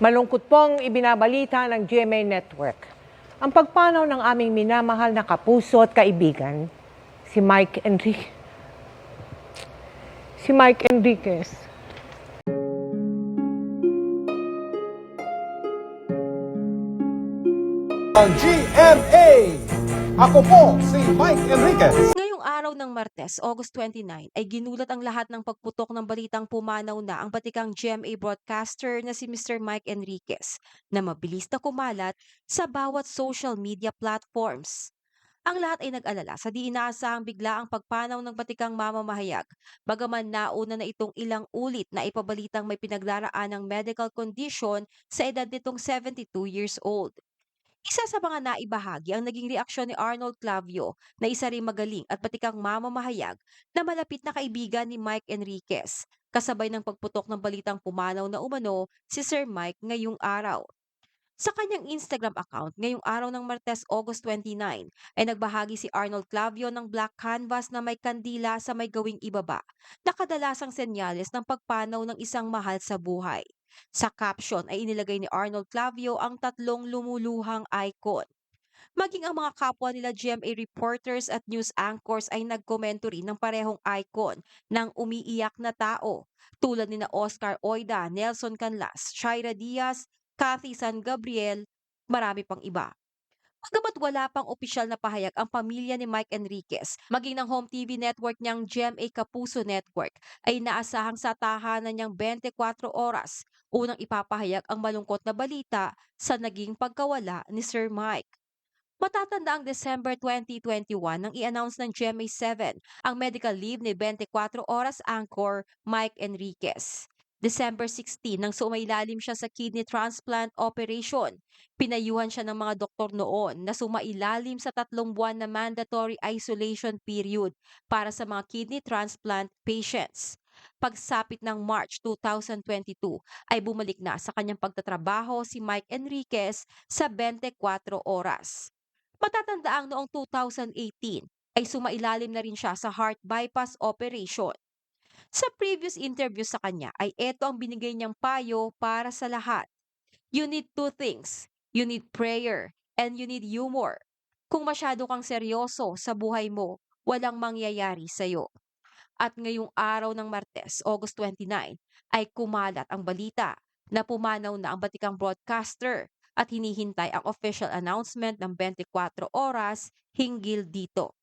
Malungkot pong ibinabalita ng GMA Network. Ang pagpanaw ng aming minamahal na kapuso at kaibigan, si Mike Enrique. Si Mike Enriquez. ng GMA. Ako po si Mike Enriquez. Ng Martes, August 29, ay ginulat ang lahat ng pagputok ng balitang pumanaw na ang batikang GMA broadcaster na si Mr. Mike Enriquez na mabilis na kumalat sa bawat social media platforms. Ang lahat ay nag-alala sa di inaasahang bigla ang pagpanaw ng batikang mamamahayag, bagaman nauna na itong ilang ulit na ipabalitang may pinagdaraan ng medical condition sa edad nitong 72 years old. Isa sa mga naibahagi ang naging reaksyon ni Arnold Clavio na isa rin magaling at batikang mamamahayag na malapit na kaibigan ni Mike Enriquez, kasabay ng pagputok ng balitang pumanaw na umano si Sir Mike ngayong araw. Sa kanyang Instagram account ngayong araw ng Martes, August 29, ay nagbahagi si Arnold Clavio ng black canvas na may kandila sa may gawing ibaba na kadalasang senyales ng pagpanaw ng isang mahal sa buhay. Sa caption ay inilagay ni Arnold Clavio ang tatlong lumuluhang icon. Maging ang mga kapwa nila GMA reporters at news anchors ay nagkomento rin ng parehong icon ng umiiyak na tao tulad ni na Oscar Oida, Nelson Canlas, Shaira Diaz, Cathy San Gabriel, marami pang iba. Bagamat wala pang opisyal na pahayag ang pamilya ni Mike Enriquez, maging ng home TV network niyang GMA Kapuso Network ay naasahang sa tahanan niyang 24 oras unang ipapahayag ang malungkot na balita sa naging pagkawala ni Sir Mike. Matatanda ang December 2021 nang i-announce ng GMA7 ang medical leave ni 24 oras anchor Mike Enriquez. December 16 nang sumailalim siya sa kidney transplant operation. Pinayuhan siya ng mga doktor noon na sumailalim sa tatlong buwan na mandatory isolation period para sa mga kidney transplant patients. Pagsapit ng March 2022 ay bumalik na sa kanyang pagtatrabaho si Mike Enriquez sa 24 oras. Matatanda ang noong 2018 ay sumailalim na rin siya sa heart bypass operation. Sa previous interview sa kanya ay eto ang binigay niyang payo para sa lahat. You need two things. You need prayer and you need humor. Kung masyado kang seryoso sa buhay mo, walang mangyayari sa'yo. At ngayong araw ng Martes, August 29, ay kumalat ang balita na pumanaw na ang batikang broadcaster at hinihintay ang official announcement ng 24 oras hinggil dito.